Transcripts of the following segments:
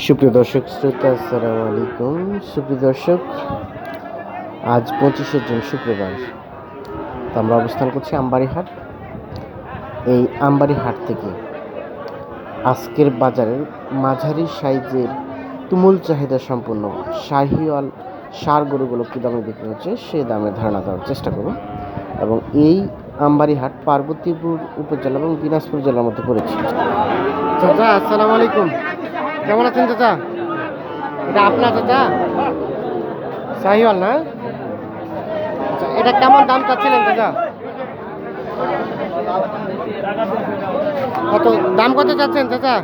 সুপ্রিয় দর্শক, শ্রোতা, আসসালামু আলাইকুম। সুপ্রিয় দর্শক, আজ পঁচিশে জুন, শুক্রবার। তো আমরা অবস্থান করছি আমবাড়ি হাট এই আমবাড়ি হাট থেকে আজকের বাজারের মাঝারি সাইজের তুমুল চাহিদা সম্পন্ন শাহিওয়াল সার গরুগুলো কী দামে বিক্রি হচ্ছে, সে দামে ধারণা দেওয়ার চেষ্টা করব। এবং এই আমবাড়ি হাট পার্বতীপুর উপজেলা এবং দিনাজপুর জেলার মধ্যে পড়েছে। আসসালামু আলাইকুম। কেমন আছেন চাচা? এটা আপনার চাচা? শাহিওয়াল না? আচ্ছা এটা কেমন দাম চাচ্ছিলেন চাচা? কত দাম কত চাচ্ছেন চাচা?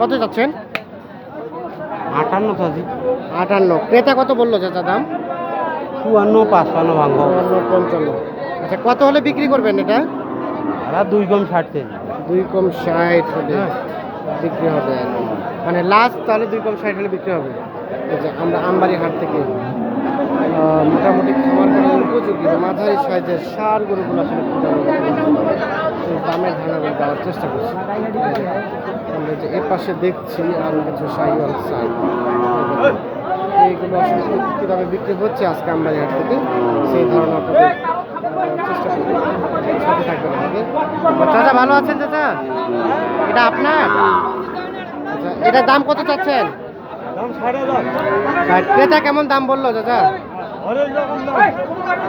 কত চাচ্ছেন? আটান্ন চাষি আটান্ন। ক্রেতা কত বলল চাচা দাম? চুয়ান্ন পাঁচপান্ন ভাঙব। চুয়ান্ন পঞ্চান্ন। আচ্ছা কত হলে বিক্রি করবেন এটা? দুই কম ষাট কেজি। দুই কম ষাট হলে বিক্রি হবে। মানে লাস্ট তাহলে দুই কম ষাট হলে বিক্রি হবে। আমরা আমবাড়ি হাট থেকে মোটামুটি খামার করার উপযোগী মাঝারি সাইজের সার গরুগুলো আসলে সেই দামের ধারণা দেওয়ার চেষ্টা করছি। আমরা যে এ পাশে দেখছি আরও কিছু শাহিওয়াল সার এইগুলো আসলে কী দামে বিক্রি হচ্ছে আজকে আমবাড়ি হাট থেকে, সেই ধারণা আপনাদের চেষ্টা করব। সাথে থাকবেন আমাদের। চাচা, ভালো আছেন চাচা? এটা আপনার? আচ্ছা এটার দাম কত চাচ্ছেন? ক্রেতা কেমন দাম বলল চাচা?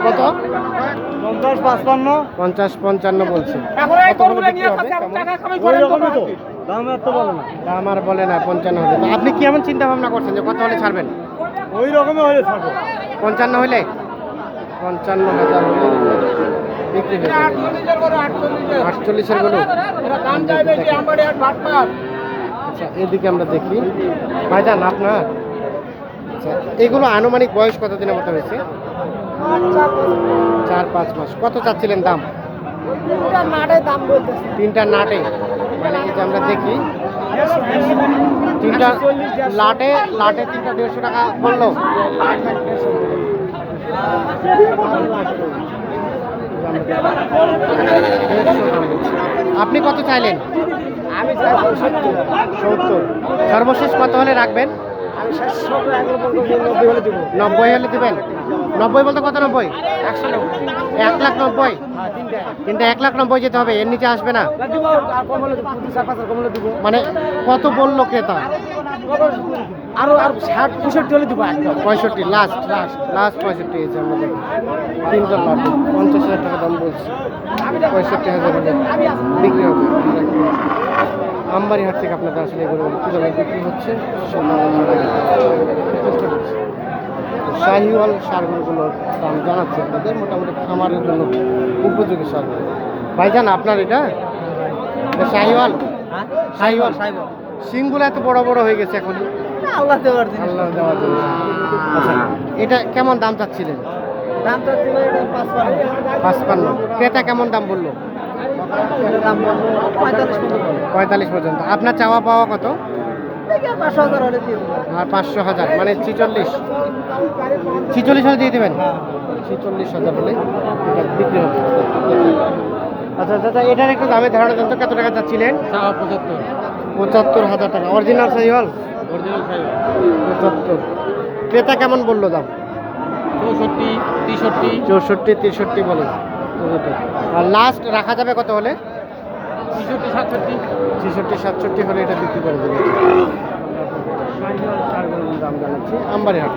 কত? পঞ্চাশ পাঁচপান্ন। পঞ্চাশ পঞ্চান্ন বলছে। হলে কেমন? দাম বলে না। আর বলে না পঞ্চান্ন হলে। আপনি কি এমন চিন্তা ভাবনা করছেন যে কত হলে ছাড়বেন? ওই রকমই হয়ে থাকো পঞ্চান্ন হলে? পঞ্চান্ন হাজার হলে বিক্রি হয়ে যাবে। আটচল্লিশেরগুলো আচ্ছা এদিকে আমরা দেখি। ভাইজান আপনার? আচ্ছা এগুলো আনুমানিক বয়স কত দিনের মতো হয়েছে? চার পাঁচ মাস। কত চাচ্ছিলেন দাম? তিনটা নাটে। মানে এই যে আমরা দেখি তিনটা লাটে লাটে তিনটা দেড়শো টাকা বলল। আপনি কত চাইলেন? আমি সত্তর। সর্বশেষ কত হলে রাখবেন? নব্বই হলে দেবো নব্বই হলে দিবেন? নব্বই বলতে কত নব্বই? একশো এক লাখ নব্বই। তিনটে কিন্তু এক লাখ নব্বই যেতে হবে এর নিচে আসবে না। মানে কত বলল ক্রেতা? আরও আর ষাট পঁয়ষট্টি হলে দিব পঁয়ষট্টি লাস্ট লাস্ট লাস্ট পঁয়ষট্টি যে আমরা তিনটা লাখ পঞ্চাশ হাজার টাকা দাম বলছি। পঁয়ষট্টি হাজার বিক্রি হবে। আমবাড়ি হাট থেকে আপনাদের আসলে এগুলো কী দামে বিক্রি হচ্ছে সেটা আমরা চেষ্টা করছি শাহিওয়াল সারগুলোর দাম জানাচ্ছে আপনাদের মোটামুটি খামারের জন্য উপযোগী সারগুলো ভাইজান আপনার এটা? এটা শাহিওয়াল? শাহিওয়াল। সিংগুলো এত বড় বড় হয়ে গেছে এখন। আল্লাহ দেওয়ার জিনিস। আল্লাহ দেওয়ার আচ্ছা এটা কেমন দাম চাচ্ছিলেন? দাম এটা পাঁচপান্ন। পাঁচপান্ন। ক্রেতা কেমন দাম বলল? পঁয়তাল্লিশ পর্যন্ত। আপনার চাওয়া পাওয়া কত? আর পাঁচশো হাজার হাজার মানে ছিচল্লিশ। ছিচল্লিশ হলে দিয়ে দেবেন? ছিচল্লিশ হাজার হলে বিক্রি হবে। আচ্ছা দাদা এটার একটু দামে ধারণা দেন তো কত টাকা চাচ্ছিলেন? পঁচাত্তর। পঁচাত্তর হাজার টাকা। অরিজিনাল সাই হল অরিজিনাল পঁচাত্তর। ক্রেতা কেমন বলল দাম? চৌষট্টি তেষট্টি। চৌষট্টি তেষট্টি বলে। আর লাস্ট রাখা যাবে কত হলে? ছেষট্টি সাতষট্টি? হলে এটা বিক্রি করে দেবে দাম জানাচ্ছি আমবাড়ি হাট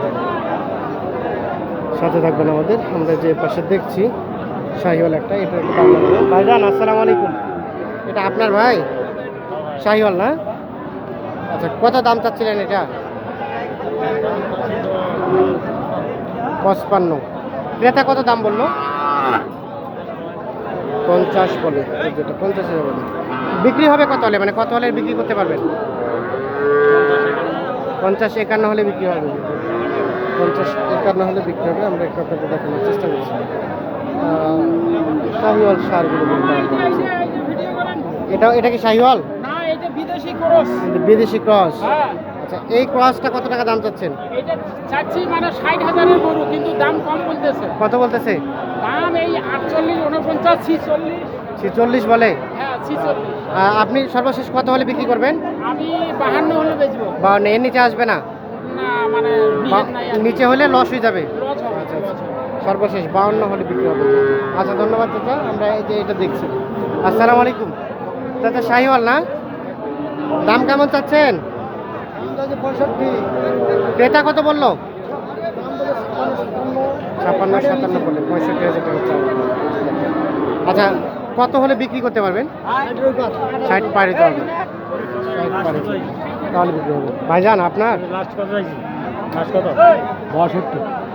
সাথে থাকবেন আমাদের। আমরা যে পাশে দেখছি শাহিওয়াল একটা এটা জানাব ভাইজান আসসালামু আলাইকুম। এটা আপনার ভাই? শাহিওয়াল না? আচ্ছা কত দাম চাচ্ছিলেন এটা? পঁচপান্ন। ক্রেতা কত দাম বলল? পঞ্চাশ বলে যেটা পঞ্চাশ হাজার বলে। বিক্রি হবে কত হলে? মানে কত হলে বিক্রি করতে পারবেন? পঞ্চাশ একান্ন হলে বিক্রি হবে। পঞ্চাশ একান্ন হলে বিক্রি হবে আমরা একটু আপনাকে দেখানোর চেষ্টা করছি। শাহিওয়াল সারগুলো এটা এটা কি শাহিওয়াল? বিদেশি ক্রস। আচ্ছা এই ক্রসটা কত টাকা দাম চাচ্ছেন? এটা চাচ্ছি মানে ষাট হাজারের গরু কিন্তু দাম কম বলতেছে। কত বলতেছে? দাম এই আটচল্লিশ উনপঞ্চাশ ছিচল্লিশ। ছিচল্লিশ বলে? হ্যাঁ ছিচল্লিশ। আপনি সর্বশেষ কত হলে বিক্রি করবেন? আমি বাহান্ন হলে বেচবো। বা এর নিচে আসবে না? না মানে নিচে হলে লস হয়ে যাবে? লস হবে, লস হবে। সর্বশেষ বাউন্ন হলে বিক্রি হবে। আচ্ছা ধন্যবাদ চাচা আমরা এই যে এটা দেখছি। আসসালামু আলাইকুম। চাচা শাহিওয়াল না? দাম কেমন চাচ্ছেন? ক্রেতা কত বলল? ছাপ্পান্ন সাতান্ন বললেন পঁয়ষট্টি হাজার টাকা আচ্ছা কত হলে বিক্রি করতে পারবেন? ষাট পারে পারে তাহলে বিক্রি হবে। ভাইজান আপনার? লাস্ট কত লাস্ট কত? বাষট্টি।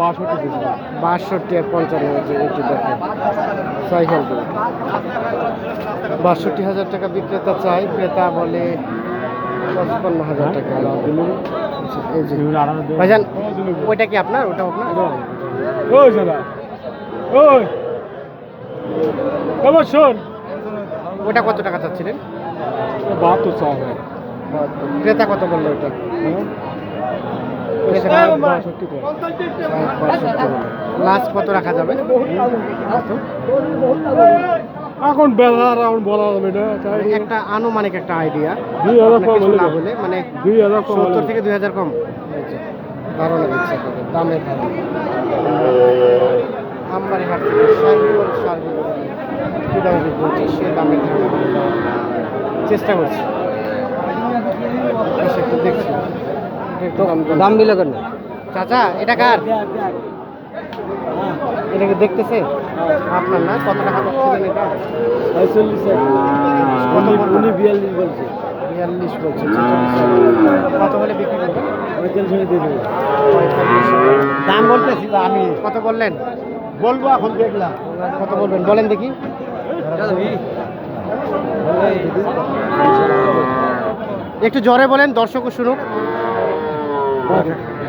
বাষট্টি বাষট্টি আর পঞ্চান্ন হয়েছে এটি দেখেন। করে বাষট্টি হাজার টাকা বিক্রেতা চাই ক্রেতা বলে পঁচপান্ন হাজার টাকা। আচ্ছা, ভাইজান ওইটা কি আপনার? ওটা আপনার? ওটা কত টাকা চাচ্ছিলেন? বাহাত্তর চাও ক্রেতা কত বলল ওটা লাস্ট কত রাখা যাবে? এখন বেলা এখন বলা যাবে না একটা আনুমানিক একটা আইডিয়া দুই হাজার কম হলে। মানে দুই হাজার কম সত্তর থেকে দুই হাজার কম। আপনাদের, দামের ধারণা। আমবাড়ি হাট সার্ভিস দামে সে দামের চেষ্টা করছি এসে একটু দেখছি একটু দাম- দাম দিলে কেন? চাচা এটা কার? এটা কি দেখতেছে? আপনার না? কত টাকা পাচ্ছিলেন এটা? উনি বিয়াল্লিশ বলছে। বিয়াল্লিশ বলছে কত হলে বিক্রি করবেন পঁয়তাল্লিশ হয়ে দিয়ে দেবে। দাম বলতেছি আমি। কত বললেন? বলব এখন দেখলাম। কত বলবেন? বলেন দেখি। একটু জোরে বলেন দর্শকও শুনুক।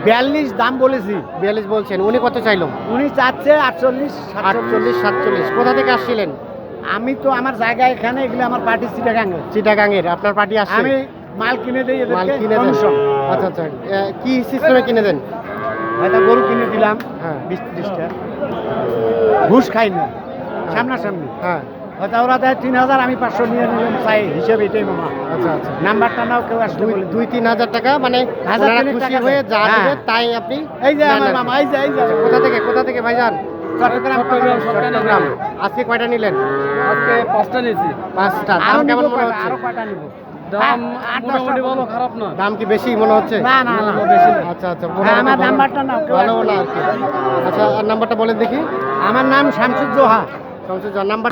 বিয়াল্লিশ দাম বলেছি। বিয়াল্লিশ বলছেন উনি কত চাইলো? উনি চাচ্ছে আটচল্লিশ আটচল্লিশ সাতচল্লিশ। কোথা থেকে আসছিলেন? আমি তো আমার জায়গা এখানে এগুলো আমার পার্টি সিটাগাঙ্গে চিটাগাঙের আপনার পার্টি আসছে? আমি মাল কিনে দিই মাল কিনে দেন। আচ্ছা আচ্ছা। কি সিস্টেমে কিনে দেন? হয়তো গরু কিনে দিলাম। হ্যাঁ। বিশ ত্রিশটা। ঘুষ খাই না সামনাসামনি। হ্যাঁ। হয়তো ওরা দেয় তিন হাজার আমি পাঁচশো নিয়ে নিলাম চাই হিসেবে এটাই মামা। আচ্ছা আচ্ছা। নাম্বারটা নাও কেউ আসলে দুই দুই তিন হাজার টাকা মানে হাজার খুশি হয়ে যা হ্যাঁ। দেবে তাই আপনি এই যে আমার মামা এই যে এই যে। কোথা থেকে কোথা থেকে ভাইজান? চট্টগ্রাম। চট্টগ্রাম আজকে কয়টা নিলেন? আজকে পাঁচটা নিয়েছি। পাঁচটা। দাম কেমন মনে হচ্ছে? আরও কয়টা নিবো? দাম মোটামুটি ভালো খারাপ না দাম কি বেশি মনে হচ্ছে? না, না, না। বেশি। আচ্ছা আচ্ছা হ্যাঁ, আমার নাম্বারটা নাও, ভালো না আচ্ছা আর নাম্বারটা বলেন দেখি। আমার নাম শামসুজ্জোহা। সমস্যা নাম্বার